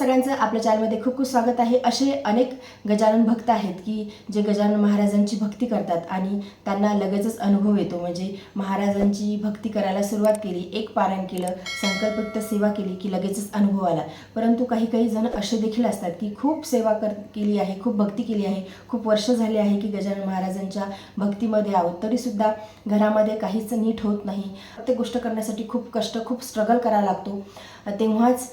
सगळ्यांचं आपल्या चॅनलमध्ये खूप खूप स्वागत आहे. असे अनेक गजानन भक्त आहेत की जे गजानन महाराजांची भक्ती करतात आणि त्यांना लगेचच अनुभव येतो. म्हणजे महाराजांची भक्ती करायला सुरुवात केली एक पारायण केलं संकल्पयुक्त सेवा केली की लगेचच अनुभव आला. परंतु काही काही जण असे देखील असतात की खूप सेवा कर केली आहे खूप भक्ती केली आहे. खूप वर्ष झाले आहे की गजानन महाराजांच्या भक्तीमध्ये आहोत. तरीसुद्धा घरामध्ये काहीच नीट होत नाही. प्रत्येक गोष्ट करण्यासाठी खूप कष्ट खूप स्ट्रगल करावा लागतो. तेव्हाच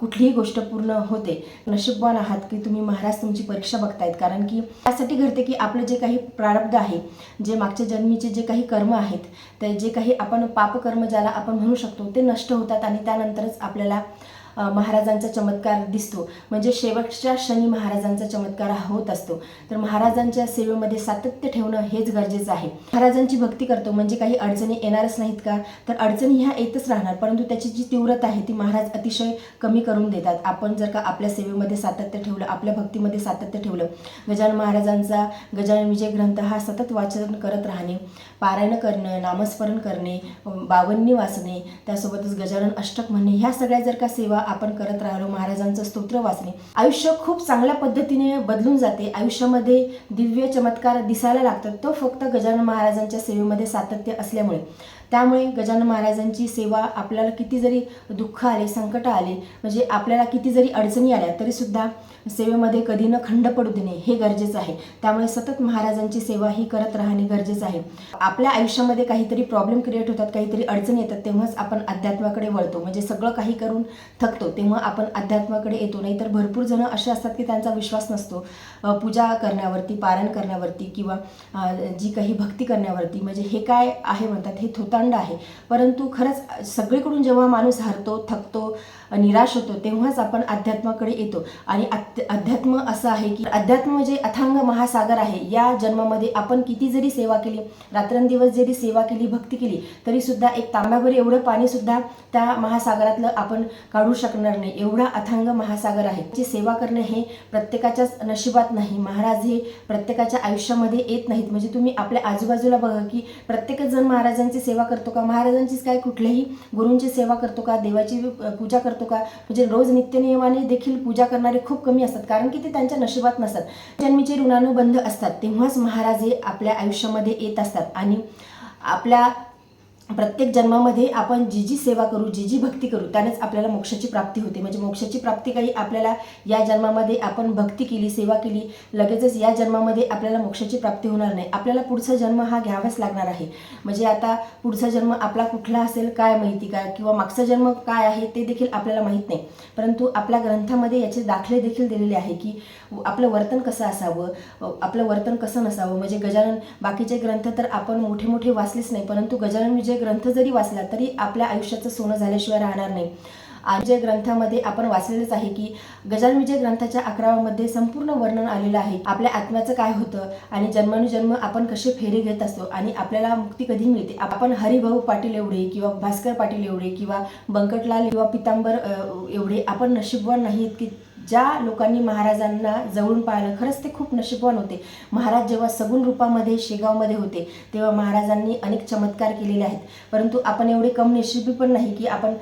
कुठलीही गोष्ट पूर्ण होते. नशीबवान आहात की तुम्ही महाराज तुमची परीक्षा बघतायत. कारण की त्यासाठी घडते की आपलं जे काही प्रारब्ध आहे जे मागच्या जन्मीचे जे काही कर्म आहेत ते जे काही आपण पापकर्म ज्याला आपण म्हणू शकतो ते नष्ट होतात आणि त्यानंतरच आपल्याला महाराजांचा चमत्कार दिसतो. म्हणजे शेवटच्या क्षणी महाराजांचा चमत्कार हा होत असतो. तर महाराजांच्या सेवेमध्ये सातत्य ठेवणं हेच गरजेचं आहे. महाराजांची भक्ती करतो म्हणजे काही अडचणी येणारच नाहीत का? तर अडचणी ह्या येतच राहणार परंतु त्याची जी तीव्रता आहे ती महाराज अतिशय कमी करून देतात. आपण जर का आपल्या सेवेमध्ये सातत्य ठेवलं आपल्या भक्तीमध्ये सातत्य ठेवलं गजानन महाराजांचा गजानन विजय ग्रंथ हा सतत वाचन करत राहणे पारायण करणं नामस्मरण करणे बावन्नी वाचणे त्यासोबतच गजानन अष्टक म्हणणे ह्या सगळ्या जर का सेवा आपण करत राहिलो महाराजांचं स्तोत्र वाचणे. आयुष्य खूप चांगल्या पद्धतीने बदलून जाते. आयुष्यामध्ये दिव्य चमत्कार दिसायला लागतात. तो फक्त गजानन महाराजांच्या सेवेमध्ये सातत्य असल्यामुळे. त्यामुळे गजानन महाराजांची सेवा आपल्याला किती जरी दुःख आले संकट आले म्हणजे आपल्याला किती जरी अडचणी आल्या तरीसुद्धा सेवेमध्ये कधी न खंड पडू देणे हे गरजेचं आहे. त्यामुळे सतत महाराजांची सेवा ही करत राहणे गरजेचं आहे. आपल्या आयुष्यामध्ये काहीतरी प्रॉब्लेम क्रिएट होतात काहीतरी अडचणी येतात तेव्हाच आपण अध्यात्माकडे वळतो. म्हणजे सगळं काही करून थकतो तेव्हा आपण अध्यात्माकडे येतो. नाही तर भरपूर जण असे असतात की त्यांचा विश्वास नसतो. पूजा करण्यावरती पारायण करण्यावरती किंवा जी काही भक्ती करण्यावरती. म्हणजे हे काय आहे म्हणतात? हे थोतांड आहे. परंतु खरंच सगळीकडून जेव्हा माणूस हरतो थकतो निराश होतो तेव्हाच आपण अध्यात्माकडे येतो. आणि अध्यात्म असं आहे की अध्यात्म म्हणजे अथांग महासागर आहे या जन्मामध्ये आपण किती जरी सेवा केली रात्रंदिवस जरी सेवा केली भक्ती केली तरी सुद्धा एक तांब्यावर एवढं पाणी सुद्धा त्या महासागरातलं आपण काढू शकणार नाही. एवढा अथांग महासागर आहे. जी सेवा करणे हे प्रत्येकाच्याच नशिबात नाही. महाराज हे प्रत्येकाच्या आयुष्यामध्ये येत नाहीत. म्हणजे तुम्ही आपल्या आजूबाजूला बघा की प्रत्येकच जण महाराजांची सेवा करतो का? महाराजांचीच काय कुठल्याही गुरूंची सेवा करतो का? देवाची पूजा करतो का? म्हणजे रोज नित्यनियमाने देखील पूजा करणारे खूप कमी असतात. कारण की ते त्यांच्या नशिबात नसतात. जन्मीचे ऋणानुबंध असतात. तेव्हाच महाराज हे आपल्या आयुष्यामध्ये येत असतात. आणि आपल्या प्रत्येक जन्मामध्ये आपण जी जी सेवा करू जी जी भक्ती करू त्यानेच आपल्याला मोक्षाची प्राप्ती होते. म्हणजे मोक्षाची प्राप्ती काही आपल्याला या जन्मामध्ये आपण भक्ती केली सेवा केली लगेचच या जन्मामध्ये आपल्याला मोक्षाची प्राप्ती होणार नाही. आपल्याला पुढचा जन्म हा घ्यावाच लागणार आहे. म्हणजे आता पुढचा जन्म आपला कुठला असेल काय माहिती काय? किंवा मागचा जन्म काय आहे ते देखील आपल्याला माहीत नाही. परंतु आपल्या ग्रंथामध्ये याचे दाखले देखील दिलेले आहे की आपलं वर्तन कसं असावं आपलं वर्तन कसं नसावं? म्हणजे गजानन बाकीचे ग्रंथ तर आपण मोठे मोठे वाचलेच नाही परंतु गजानन विजय ग्रंथ जरी वाचला तरी आपल्या आयुष्याचं सोनं झाल्याशिवाय राहणार नाही. आणि ग्रंथामध्ये आपण वाचलेलंच आहे की गजान विजय ग्रंथाच्या अकरावामध्ये संपूर्ण वर्णन आलेलं आहे. आपल्या आत्म्याचं काय होतं आणि जन्मानुजन्म आपण कसे फेरे घेत असतो आणि आपल्याला मुक्ती कधी मिळते? आपण हरिभाऊ पाटील एवढे किंवा भास्कर पाटील एवढे किंवा बंकटलाल किंवा पितांबर एवढे आपण नशीबवान नाहीत की ज्या लोकांनी महाराजांना जवळून पाहिलं खरंच ते खूप नशीबवान होते. महाराज जेव्हा सगुण रूपामध्ये शेगावमध्ये होते तेव्हा महाराजांनी अनेक चमत्कार केलेले आहेत. परंतु आपण एवढे कम नशिबी पण नाही की आपण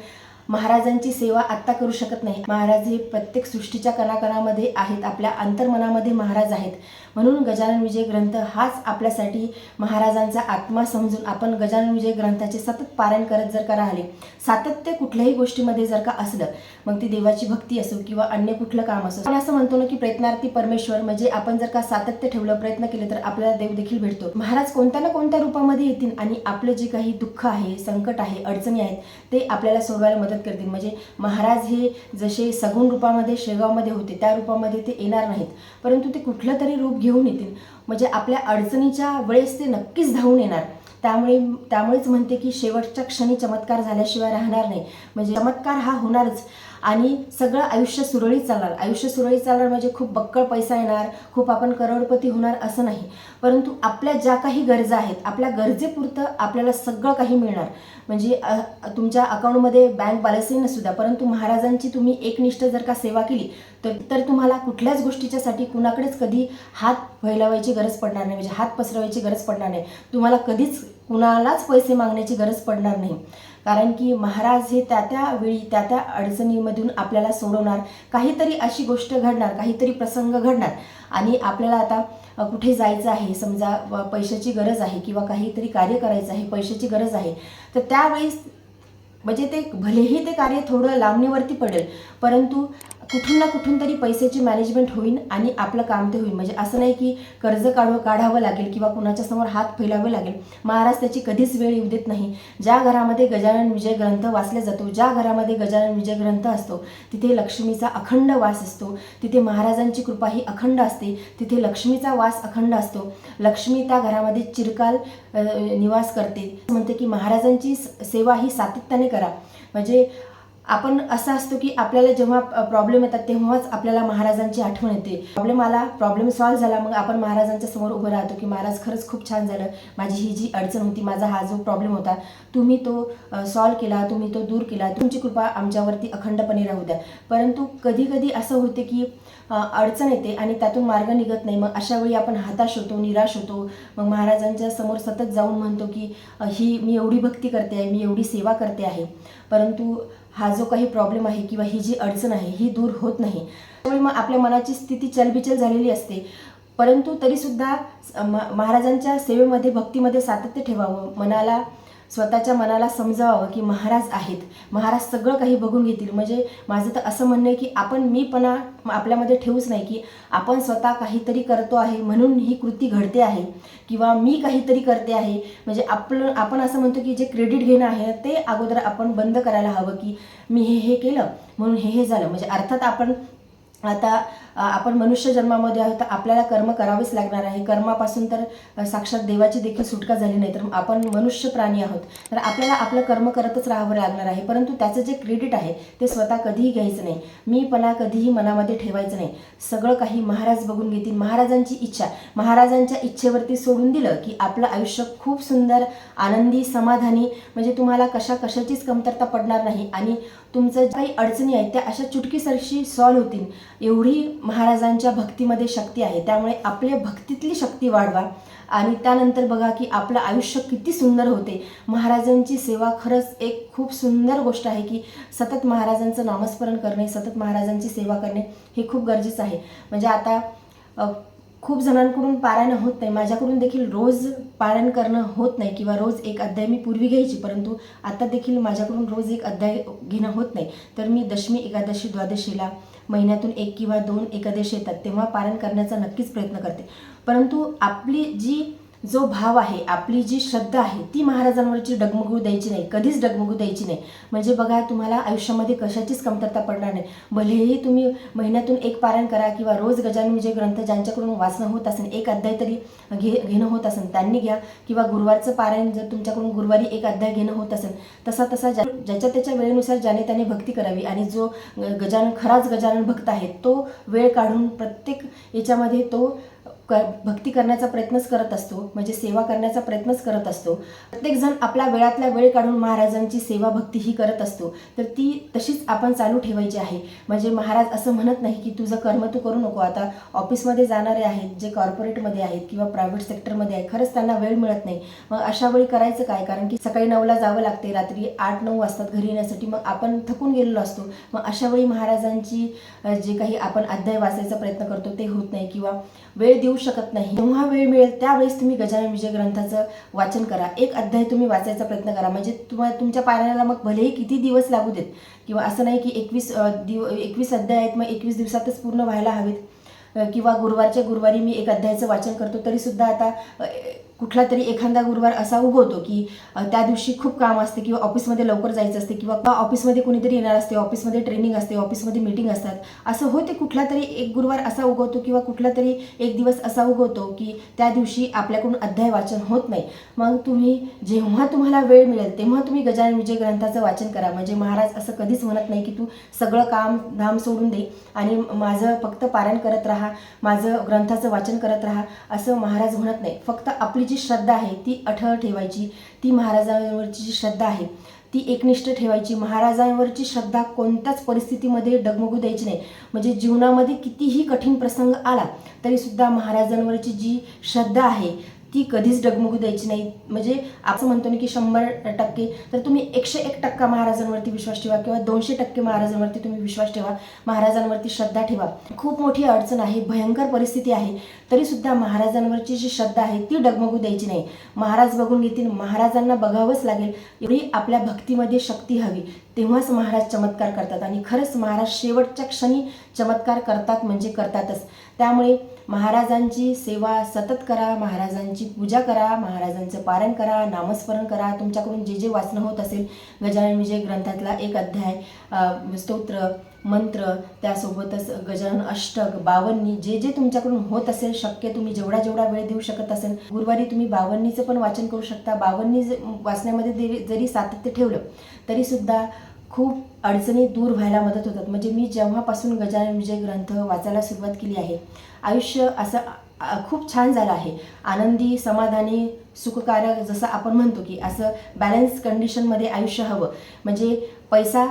महाराजांची सेवा आत्ता करू शकत नाही. महाराज हे प्रत्येक सृष्टीच्या कणाकणामध्ये आहेत आपल्या अंतर्मनामध्ये महाराज आहेत. म्हणून गजानन विजय ग्रंथ हाच आपल्यासाठी महाराजांचा आत्मा समजून आपण गजानन विजय ग्रंथाचे सतत पारायण करत जर का राहिले सातत्य कुठल्याही गोष्टीमध्ये जर का असलं मग ती देवाची भक्ती असो किंवा अन्य कुठलं काम असो आपण असं म्हणतो ना की प्रयत्नार्थी परमेश्वर म्हणजे आपण जर का सातत्य ठेवलं प्रयत्न केले तर आपल्याला देव देखील भेटतो. महाराज कोणत्या ना कोणत्या रूपामध्ये येतील आणि आपलं जे काही दुःख आहे संकट आहे अडचणी आहेत ते आपल्याला सोडवायला मदत करतील. म्हणजे महाराज हे जसे सगुण रूपामध्ये शेगावमध्ये होते त्या रूपामध्ये ते येणार नाहीत. परंतु ते कुठलं तरी रूप घेऊन येतील. म्हणजे आपल्या अडचणीच्या वेळेस ते नक्कीच धावून येणार. त्यामुळे त्यामुळेच म्हणते की शेवटच्या क्षणी चमत्कार झाल्याशिवाय राहणार नाही. म्हणजे चमत्कार हा होणारच. आणि सगळं आयुष्य सुरळीत चालणार. आयुष्य सुरळीत चालणार म्हणजे खूप बक्कळ पैसा येणार खूप आपण करोडपती होणार असं नाही. परंतु आपल्या ज्या काही गरजा आहेत आपल्या गरजेपुरतं आपल्याला सगळं काही मिळणार. म्हणजे तुमच्या अकाउंटमध्ये बँक बॅलन्सही नसू द्या परंतु महाराजांची तुम्ही एकनिष्ठ जर का सेवा केली तर तर तुम्हाला कुठल्याच गोष्टीच्यासाठी कुणाकडेच कधी हात फैलावायची गरज पडणार नाही. म्हणजे हात पसरवायची गरज पडणार नाही. तुम्हाला कधीच कुणालाच पैसे मागण्याची गरज पडणार नाही. कारण की महाराज हे त्या त्या वेळी त्या त्या अडचणीमधून आपल्याला सोडवणार. काहीतरी अशी गोष्ट घडणार काहीतरी प्रसंग घडणार. आणि आपल्याला आता कुठे जायचं आहे? समजा व पैशाची गरज आहे किंवा काहीतरी कार्य करायचं आहे पैशाची गरज आहे. तर त्यावेळेस म्हणजे ते भलेही ते कार्य थोडं लांबणीवरती पडेल परंतु कुठून ना कुठून तरी पैशाची मॅनेजमेंट होईल आणि आपलं काम ते होईल म्हणजे असं नाही की कर्ज काढू काढावं लागेल किंवा कुणाच्या समोर हात फैलावे लागेल. महाराज त्याची कधीच वेळ येऊ देत नाही. ज्या घरामध्ये गजानन विजय ग्रंथ वाचला जातो ज्या घरामध्ये गजानन विजय ग्रंथ असतो तिथे लक्ष्मीचा अखंड वास असतो. तिथे महाराजांची कृपा ही अखंड असते. तिथे लक्ष्मीचा वास अखंड असतो. लक्ष्मी त्या घरामध्ये चिरकाल निवास करते. म्हणते की महाराजांची स- सेवा ही सातत्याने करा. म्हणजे आपण असं असतो की आपल्याला जेव्हा प्रॉब्लेम येतात तेव्हाच आपल्याला महाराजांची आठवण येते. प्रॉब्लेम आला प्रॉब्लेम सॉल्व्ह झाला मग आपण महाराजांच्या समोर उभं राहतो की महाराज खरंच खूप छान झालं. माझी ही जी अडचण होती माझा हा जो प्रॉब्लेम होता तुम्ही तो सॉल्व्ह केला तुम्ही तो दूर केला. तुमची कृपा आमच्यावरती अखंडपणे राहू द्या. परंतु कधी कधी असं होते की अडचण येते आणि त्यातून मार्ग निघत नाही. मग अशा वेळी आपण हाताश होतो निराश होतो. मग महाराजांच्या समोर सतत जाऊन म्हणतो की ही मी एवढी भक्ती करते आहे मी एवढी सेवा करते आहे. परंतु हा जो काही प्रॉब्लेम आहे किंवा ही जी अडचण आहे ही दूर होत नाही. त्यामुळे मग आपल्या मनाची स्थिती चलबिचल झालेली असते. परंतु तरीसुद्धा म- महाराजांच्या सेवेमध्ये भक्तीमध्ये सातत्य ठेवावं मनाला स्वतःच्या मनाला समजावावं की महाराज आहेत. महाराज सगळं काही बघून घेतील. म्हणजे माझं तर असं म्हणणं आहे की आपण मीपणा आपल्यामध्ये ठेवूच नाही की आपण स्वतः काहीतरी करतो आहे म्हणून ही कृती घडते आहे. किंवा मी काहीतरी करते आहे. म्हणजे आपलं आपण असं म्हणतो की जे क्रेडिट घेणं आहे ते अगोदर आपण बंद करायला हवं की मी हे हे केलं म्हणून हे हे झालं. म्हणजे अर्थात आपण आता आपण मनुष्य जन्मामध्ये आहोत तर आपल्याला कर्म करावेच लागणार आहे. कर्मापासून तर साक्षात देवाची देखील सुटका झाली नाही तर आपण मनुष्य प्राणी आहोत. तर आपल्याला आपलं कर्म करतच राहावं लागणार आहे परंतु त्याचं जे क्रेडिट आहे ते स्वतः कधीही घ्यायचं नाही. मीपणा कधीही मनामध्ये ठेवायचं नाही. सगळं काही महाराज बघून घेतील. महाराजांची इच्छा. महाराजांच्या इच्छेवरती सोडून दिलं की आपलं आयुष्य खूप सुंदर आनंदी समाधानी म्हणजे तुम्हाला कशा कशाचीच कमतरता पडणार नाही. आणि तुमचं ज्या काही अडचणी आहेत त्या अशा चुटकीसरशी सॉल्व्ह होतील. एवढी महाराजांच्या भक्तीमध्ये शक्ती आहे. त्यामुळे आपल्या भक्तीतली शक्ती वाढवा. आणि त्यानंतर बघा की आपलं आयुष्य किती सुंदर होते. महाराजांची सेवा खरंच एक खूप सुंदर गोष्ट आहे की सतत महाराजांचं नामस्मरण करणे सतत महाराजांची सेवा करणे हे खूप गरजेचं आहे. म्हणजे आता खूप जणांकडून पारायण होत नाही. माझ्याकडून देखील रोज पारायण करणं होत नाही किंवा रोज एक अध्याय मी पूर्वी घ्यायची परंतु आता देखील माझ्याकडून रोज एक अध्याय घेणं होत नाही. तर मी दशमी एकादशी द्वादशीला महिन्यातून एक किंवा दोन एकादशी येतात तेव्हा पारायण करण्याचा नक्कीच प्रयत्न करते. परंतु आपली जी जो भाव आहे आपली जी श्रद्धा आहे ती महाराजांवरची डगमगू द्यायची नाही कधीच डगमगू द्यायची नाही. म्हणजे बघा तुम्हाला आयुष्यामध्ये कशाचीच कमतरता पडणार नाही. भलेही तुम्ही महिन्यातून एक पारायण करा किंवा रोज गजानन विजय ग्रंथ ज्यांच्याकडून वाचणं होत असेल एक अध्याय तरी घे घेणं होत असेल त्यांनी घ्या. किंवा गुरुवारचं पारायण जर तुमच्याकडून गुरुवारी एक अध्याय घेणं होत असेल तसा तसा ज्या ज्याच्या त्याच्या वेळेनुसार ज्याने त्याने भक्ती करावी. आणि जो गजानन खराच गजानन भक्त आहे तो वेळ काढून प्रत्येक याच्यामध्ये तो क भक्ती करण्याचा प्रयत्नच करत असतो म्हणजे सेवा करण्याचा प्रयत्नच करत असतो. प्रत्येकजण आपल्या वेळातल्या वेळ काढून महाराजांची सेवा भक्ती ही करत असतो. तर ती तशीच आपण चालू ठेवायची आहे. म्हणजे महाराज असं म्हणत नाही की तुझं कर्म तू करू नको. आता ऑफिसमध्ये जाणारे आहेत जे कॉर्पोरेटमध्ये आहेत किंवा प्रायव्हेट सेक्टरमध्ये आहे खरंच त्यांना वेळ मिळत नाही. मग अशा वेळी करायचं काय? कारण की सकाळी नऊला जावं लागते रात्री आठ नऊ वाजतात घरी येण्यासाठी. मग आपण थकून गेलेलो असतो. मग अशा वेळी महाराजांची जे काही आपण अध्याय वाचायचा प्रयत्न करतो ते होत नाही. किंवा वेळ देऊ शकत नाही. जेव्हा वेळ मिळेल त्यावेळेस तुम्ही गजानन विजय ग्रंथाचं वाचन करा. एक अध्याय तुम्ही वाचायचा प्रयत्न करा. म्हणजे तुम्हाला तुमच्या पारायणाला मग भलेही किती दिवस लागू देत किंवा असं नाही की एकवीस दिव एकवीस अध्याय आहेत मग एकवीस दिवसातच पूर्ण व्हायला हवेत. किंवा गुरुवारच्या गुरुवारी मी एक अध्यायाचं वाचन करतो तरीसुद्धा आता कुठला तरी एखादा गुरुवार असा उगवतो की त्या दिवशी खूप काम असते किंवा ऑफिसमध्ये लवकर जायचं असते किंवा किंवा ऑफिसमध्ये कोणीतरी येणार असते ऑफिसमध्ये ट्रेनिंग असते ऑफिसमध्ये मीटिंग असतात. असं होते कुठला तरी एक गुरुवार असा उगवतो किंवा कुठला तरी एक दिवस असा उगवतो की त्या दिवशी आपल्याकडून अध्याय वाचन होत नाही. मग तुम्ही जेव्हा तुम्हाला वेळ मिळेल तेव्हा तुम्ही गजानन विजय ग्रंथाचं वाचन करा. म्हणजे महाराज असं कधीच म्हणत नाही की तू सगळं काम धाम सोडून दे आणि माझं फक्त पारायण करत राहा माझं ग्रंथाचं वाचन करत राहा असं महाराज म्हणत नाही. फक्त आपली जी श्रद्धा आहे ती अठळ ठेवायची ती महाराजांवरची जी श्रद्धा आहे ती एकनिष्ठ ठेवायची. महाराजांवरची श्रद्धा कोणत्याच परिस्थितीमध्ये डगमगू द्यायची नाही. म्हणजे जीवनामध्ये कितीही कठीण प्रसंग आला तरीसुद्धा महाराजांवरची जी श्रद्धा आहे ती कधीच डगमगू द्यायची नाही. म्हणजे आपण म्हणतो ना की शंभर टक्के तर तुम्ही एकशे एक टक्का महाराजांवरती विश्वास ठेवा किंवा दोनशे टक्के महाराजांवरती तुम्ही विश्वास ठेवा. महाराजांवरती श्रद्धा ठेवा. खूप मोठी अडचण आहे भयंकर परिस्थिती आहे. तरी सुद्धा महाराजांवरची जी श्रद्धा आहे ती डगमगू द्यायची नाही. महाराज बघून घेतील महाराजांना बघावंच लागेल. एवढी आपल्या भक्तीमध्ये शक्ती हवी. तेव्हाच महाराज चमत्कार करतात आणि खरंच महाराज शेवटच्या क्षणी चमत्कार करतात म्हणजे करतातच. त्यामुळे महाराजांची सेवा सतत करा महाराजांची पूजा करा महाराजांचं पारण करा नामस्मरण करा. तुमच्याकडून जे जे वाचणं होत असेल गजानन विजय ग्रंथातला एक अध्याय स्तोत्र मंत्र त्यासोबतच गजानन अष्टक बावन्नी जे जे तुमच्याकडून होत असेल शक्य तुम्ही जेवढा जेवढा वेळ देऊ शकत असेल गुरुवारी तुम्ही बावन्नीचं पण वाचन करू शकता. बावन्नी वाचण्यामध्ये जरी जरी सातत्य ठेवलं तरीसुद्धा खूप अडचणी दूर व्हायला मदत होतात. म्हणजे मी जेव्हापासून गजानन विजय ग्रंथ वाचायला सुरुवात केली आहे आयुष्य असं खूप छान झालं आहे. आनंदी समाधानी सुखकारक जसं आपण म्हणतो की असं बॅलन्स कंडिशनमध्ये आयुष्य हवं. म्हणजे पैसा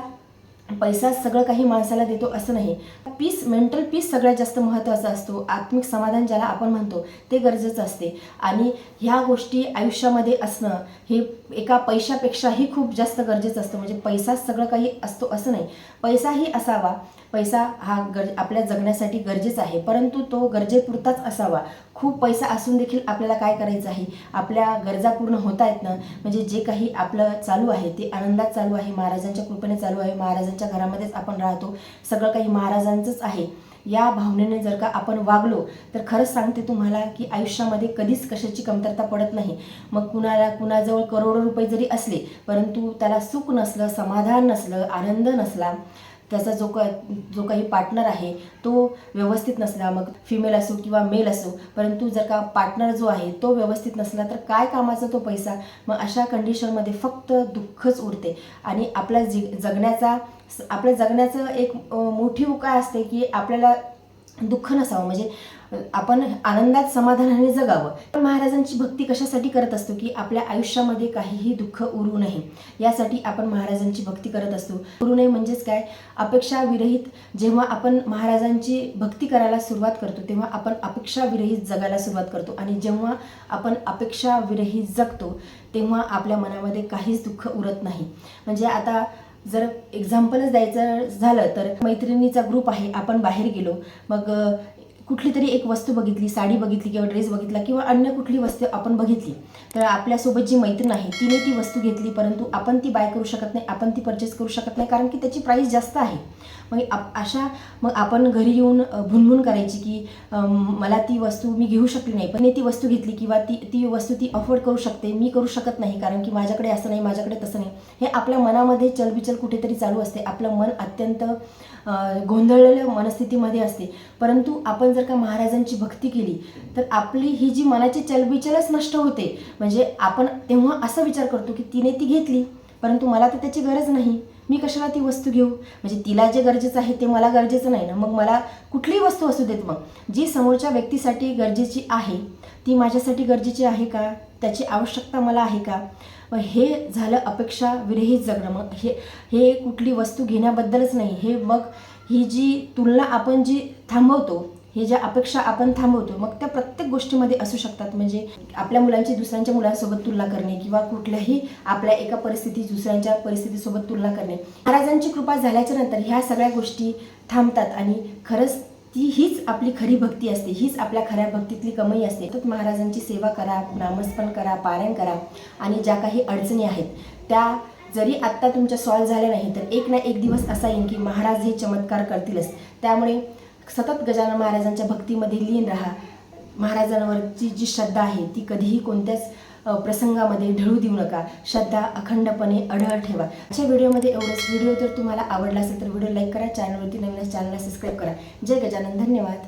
पैसा सगळं काही माणसाला देतो असं नाही. पीस मेंटल पीस सगळ्यात जास्त महत्त्वाचा असतो. आत्मिक समाधान ज्याला आपण म्हणतो ते गरजेचं असते. आणि ह्या गोष्टी आयुष्यामध्ये असणं हे एका पैशापेक्षाही खूप जास्त गरजेचं असतं. म्हणजे पैसाच सगळं काही असतो असं नाही. पैसाही असावा. पैसा हा गर आपल्या जगण्यासाठी गरजेचा आहे. परंतु तो गरजेपुरताच असावा. खूप पैसा असून देखील आपल्याला काय करायचं आहे? आपल्या गरजा पूर्ण होत आहेत ना? म्हणजे जे काही आपलं चालू आहे ते आनंदात चालू आहे महाराजांच्या कृपेने चालू आहे महाराजांच्या घरामध्येच आपण राहतो सगळं काही महाराजांचंच आहे. या भावनेने जर का आपण वागलो तर खरंच सांगते तुम्हाला की आयुष्यामध्ये कधीच कशाची कमतरता पडत नाही. मग कुणाला कुणाजवळ करोडो रुपये जरी असले परंतु त्याला सुख नसलं समाधान नसलं आनंद नसला त्याचा जो का जो काही पार्टनर आहे तो व्यवस्थित नसला मग फिमेल असो किंवा मेल असो परंतु जर का पार्टनर जो आहे तो व्यवस्थित नसला तर काय कामाचा तो पैसा? मग अशा कंडिशनमध्ये फक्त दुःखच उरते. आणि आपल्या जी जगण्याचा आपल्या जगण्याचं एक मोठी उपाय असते की आपल्याला दुःख नसावं. म्हणजे आपण आनंदात समाधानाने जगावं. पण महाराजांची भक्ती कशासाठी करत असतो की आपल्या आयुष्यामध्ये काहीही दुःख उरू नये. यासाठी आपण महाराजांची भक्ती करत असतो. उरू नये म्हणजेच काय? अपेक्षा विरहित जेव्हा आपण महाराजांची भक्ती करायला सुरुवात करतो तेव्हा आपण अपेक्षा विरहित जगायला सुरुवात करतो. आणि जेव्हा आपण अपेक्षा विरहित जगतो तेव्हा आपल्या मनामध्ये काहीच दुःख उरत नाही. म्हणजे आता जर एक्झाम्पलच द्यायचं झालं तर मैत्रिणीचा ग्रुप आहे आपण बाहेर गेलो. मग कुठली तरी एक वस्तू बघितली साडी बघितली किंवा ड्रेस बघितला किंवा अन्य कुठली वस्तू आपण बघितली तर आपल्यासोबत जी मैत्रीण आहे तिने ती वस्तू घेतली परंतु आपण ती बाय करू शकत नाही आपण ती परचेस करू शकत नाही कारण की त्याची प्राईस जास्त आहे. मग आप- अशा मग आपण घरी येऊन अ, भुणभुण करायची की मला ती वस्तू मी घेऊ शकली नाही. पण मी ती वस्तू घेतली किंवा ती ती वस्तू ती अफोर्ड करू शकते मी करू शकत नाही. कारण की माझ्याकडे असं नाही माझ्याकडे तसं नाही. हे आपल्या मनामध्ये चलबिचल कुठेतरी चालू असते. आपलं मन अत्यंत गोंधळलेल्या मनस्थितीमध्ये असते. परंतु आपण जर का महाराजांची भक्ती केली तर आपली ही जी मनाची चलबिचलच नष्ट होते. म्हणजे आपण तेव्हा असा विचार करतो की तिने ती घेतली परंतु मला तर त्याची गरज नाही. मी कशाला ती वस्तू घेऊ? म्हणजे तिला जे गरजेचं आहे ते मला गरजेचं नाही ना. मग मला कुठलीही वस्तू असू देत मग. जी समोरच्या व्यक्तीसाठी गरजेची आहे ती माझ्यासाठी गरजेची आहे का? त्याची आवश्यकता मला आहे का? मग हे झालं अपेक्षा विरहित जगणं. मग हे हे कुठली वस्तू घेण्याबद्दलच नाही. हे मग ही जी तुलना आपण जी थांबवतो हे ज्या अपेक्षा आपण थांबवतो मग त्या प्रत्येक गोष्टीमध्ये असू शकतात. म्हणजे आपल्या मुलांची दुसऱ्यांच्या मुलांसोबत तुलना करणे किंवा कुठल्याही आपल्या एका परिस्थिती दुसऱ्यांच्या परिस्थितीसोबत तुलना करणे. महाराजांची कृपा झाल्याच्यानंतर ह्या सगळ्या गोष्टी थांबतात आणि खरंच ती हीच आपली खरी भक्ती असते हीच आपल्या खऱ्या भक्तीतली कमाई असते. तर महाराजांची सेवा करा नामस्मरण करा पारायण करा आणि ज्या काही अडचणी आहेत त्या जरी आत्ता तुमच्या सॉल्व्ह झाल्या नाही तर एक ना एक दिवस असा येईल की महाराज हे चमत्कार करतीलच. त्यामुळे सतत गजानन महाराजांच्या भक्तीमध्ये लीन राहा. महाराजांवरची जी श्रद्धा आहे ती कधीही कोणत्याच प्रसंगामध्ये ढळू देऊ नका. श्रद्धा अखंडपणे अढळ ठेवा. अशा व्हिडिओमध्ये एवढंच. व्हिडिओ जर तुम्हाला आवडला असेल तर व्हिडिओ लाईक करा. चॅनलवरती नवीन चॅनलला सबस्क्राईब करा. जय गजानन. धन्यवाद.